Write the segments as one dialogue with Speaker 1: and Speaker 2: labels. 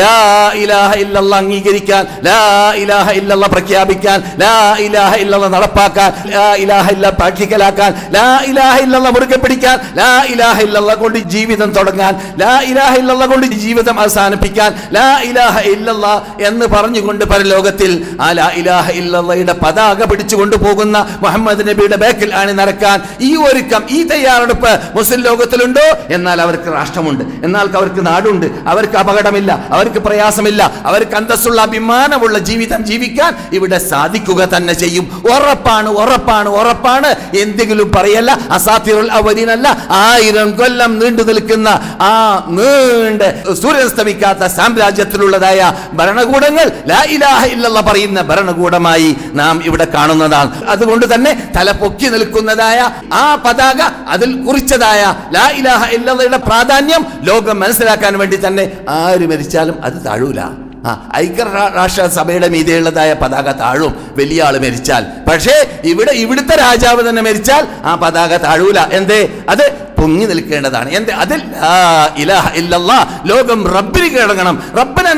Speaker 1: ലാ ഇലാഹ ഇല്ലല്ല അംഗീകരിക്കാൻ ലാ ഇലാഹ ഇല്ലല്ല പ്രഖ്യാപിക്കാൻ ലാ ഇലാഹ ഇല്ലല്ല നടപ്പാക്കാൻ ലാ ഇലാഹ ഇല്ല പ്രാക്ടിക്കലാക്കാൻ ലാ ഇലാഹ ഇല്ലല്ല മുറുകെ പിടിക്കാൻ ലാ ഇലാഹ ഇല്ലല്ല കൊണ്ട് ജീവിതം തുടങ്ങാൻ ലാ ഇലാഹ ഇല്ലല്ല കൊണ്ട് ജീവിതം അവസാനിപ്പിക്കാൻ ലാ ഇലാഹ ഇല്ലല്ല എന്ന് പറഞ്ഞുകൊണ്ട് പരലോകത്തിൽ ആ ലാ ഇലാഹ ഇല്ലല്ലയുടെ പതാക പിടിച്ചുകൊണ്ട് പോകുന്ന മുഹമ്മദ് നബിയുടെ ബാക്കിൽ ആണ് നടക്കാൻ ഈ ഒരുക്കം ഈ തയ്യാറെടുപ്പ് മുസ്ലിം ലോകത്തിലുണ്ടോ? എന്നാൽ അവർക്ക് രാഷ്ട്രമുണ്ട്. എന്നാൽ അവർക്ക് നാടുണ്ട്. അവർക്ക് അപകടമില്ല. അവർക്ക് പ്രയാസമില്ല. അവർക്ക് അന്തസ്സുള്ള അഭിമാനമുള്ള ജീവിതം ജീവിക്കാൻ ഇവിടെ സാധിക്കുക തന്നെ ചെയ്യും. ഉറപ്പാണ് ഉറപ്പാണ് ഉറപ്പാണ്. എന്തെങ്കിലും പറയല്ല. അസാത്തിറുൽ അവരീനല്ല ആയിരം കൊല്ലം നീണ്ടു നിൽക്കുന്ന ആ നീണ്ട് സൂര്യസ്തമിക്കാത്ത സാമ്രാജ്യത്തിലുള്ളതായ ഭരണകൂടങ്ങൾ പറയുന്ന ഭരണകൂടമായി നാം ഇവിടെ കാണുന്നതാണ്. അതുകൊണ്ട് തന്നെ തല പൊക്കി നിൽക്കുന്നതായ ആ പതാക അതിൽ കുറിച്ചതായ ലാ ഇലാഹ ഇല്ലയുടെ പ്രാധാന്യം ലോകം മനസ്സിലാക്കാൻ വേണ്ടി തന്നെ ആര് മരിച്ചാലും അത് താഴൂല. ആ ഐക്യരാഷ്ട്ര സഭയുടെ മീതെയുള്ളതായ പതാക താഴും. വലിയ ആൾ മരിച്ചാൽ. പക്ഷേ ഇവിടെ ഇവിടുത്തെ രാജാവ് തന്നെ മരിച്ചാൽ ആ പതാക താഴൂല. എന്തേ? അത് പൊങ്ങി നിൽക്കേണ്ടതാണ്. എന്തേ? അതിൽ ഇലാഹ ലോകം റബ്ബിന് കീഴടങ്ങണം.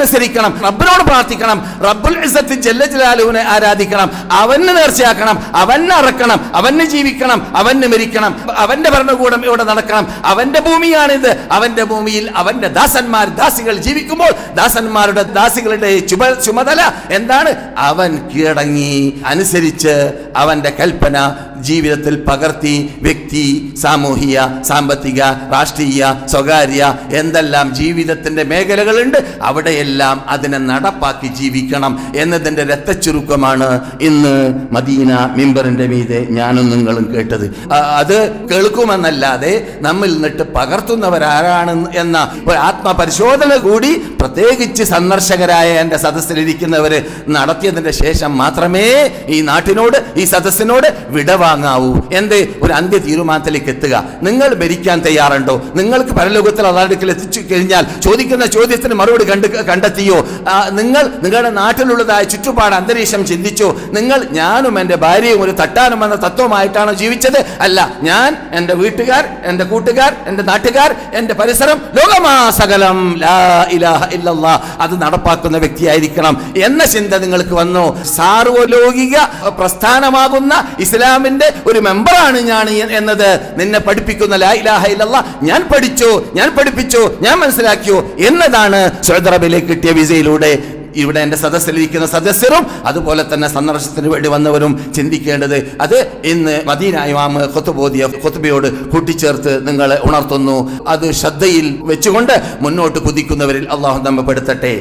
Speaker 1: റബ്ബിനനുസരിക്കണം റബ്ബിനോട് പ്രാർത്ഥിക്കണം റബ്ബുൽ ഇസ്സത്ത് ജല്ല ജലാലുവിനെ ആരാധിക്കണം അവന് നേർച്ചയാക്കണം അവന് അറക്കണം അവന് ജീവിക്കണം അവന് മരിക്കണം അവന്റെ ഭരണകൂടം ഇവിടെ നടക്കണം അവന്റെ ഭൂമിയാണിത് അവന്റെ ഭൂമിയിൽ അവന്റെ ദാസന്മാർ ദാസികൾ ജീവിക്കുമ്പോൾ ദാസന്മാരുടെ ദാസികളുടെ ചുമ ചുമതല എന്താണ്? അവൻ കീഴടങ്ങി അനുസരിച്ച് അവന്റെ കൽപ്പന ജീവിതത്തിൽ പകർത്തി വ്യക്തി സാമൂഹിക സാമ്പത്തിക രാഷ്ട്രീയ സ്വകാര്യ എന്തെല്ലാം ജീവിതത്തിന്റെ മേഖലകളുണ്ട് അവിടെയെല്ലാം അതിനെ നടപ്പാക്കി ജീവിക്കണം എന്നതിന്റെ രക്തച്ചുരുക്കമാണ് ഇന്ന് മദീന മിമ്പറിന്റെ മീതെ ഞാനും നിങ്ങളും കേട്ടത്. അത് കേൾക്കുമെന്നല്ലാതെ നമ്മിൽ നിന്നിട്ട് പകർത്തുന്നവരാരാണ് എന്ന ഒരു ആത്മപരിശോധന കൂടി പ്രത്യേകിച്ച് സന്ദർശകരായ എന്റെ സദസ്സിലിരിക്കുന്നവർ നടത്തിയതിന്റെ ശേഷം മാത്രമേ ഈ നാട്ടിനോട് ഈ സദസ്സിനോട് വിടവാങ്ങാവൂ. എന്ത്? ഒരു അന്ത്യ തീരുമാനത്തിലേക്ക് എത്തുക. നിങ്ങൾ ഭരിക്കാൻ തയ്യാറുണ്ടോ? നിങ്ങൾക്ക് പരലോകത്തിൽ അതാടുക്കൽ എത്തിച്ചു കഴിഞ്ഞാൽ ചോദിക്കുന്ന ചോദ്യത്തിന് മറുപടി കണ്ട് കണ്ടെത്തിയോ? നിങ്ങൾ നിങ്ങളുടെ നാട്ടിലുള്ളതായ ചുറ്റുപാട് അന്തരീക്ഷം ചിന്തിച്ചോ? നിങ്ങൾ ഞാനും എന്റെ ഭാര്യയും ഒരു തട്ടാനും എന്ന തത്വമായിട്ടാണോ ജീവിച്ചത്? അല്ല ഞാൻ എന്റെ വീട്ടുകാർ എന്റെ കൂട്ടുകാർ എന്റെ നാട്ടുകാർ എന്റെ പരിസരം ലോകമാസകലം. ലാ ഇലാഹ അത് നടപ്പാക്കുന്ന വ്യക്തിയായിരിക്കണം എന്ന ചിന്ത നിങ്ങൾക്ക് വന്നു. സാർവലോകിക പ്രസ്ഥാനമാകുന്ന ഇസ്ലാമിന്റെ ഒരു മെമ്പറാണ് ഞാൻ എന്നത്. നിന്നെ പഠിപ്പിക്കുന്ന ലാ ഇലാഹ ഇല്ലല്ലാ ഞാൻ പഠിച്ചു ഞാൻ പഠിപ്പിച്ചു ഞാൻ മനസ്സിലാക്കിയോ എന്നതാണ് സൗദറബിലേക്ക് കിട്ടിയ വിസയിലൂടെ. ഇവിടെ എന്റെ സദസ്സിലിരിക്കുന്ന സദസ്യരും അതുപോലെ തന്നെ സന്ദർശനത്തിന് വേണ്ടി വന്നവരും ചിന്തിക്കേണ്ടത് അത് ഇന്ന് മദീന ഇമാമ് കൊത്തുബോധിയ കൊത്തുബയോട് കൂട്ടിച്ചേർത്ത് നിങ്ങളെ ഉണർത്തുന്നു. അത് ശ്രദ്ധയിൽ വെച്ചുകൊണ്ട് മുന്നോട്ട് കുതിക്കുന്നവരിൽ അള്ളാഹു നമ്മെ പെടുത്തട്ടെ.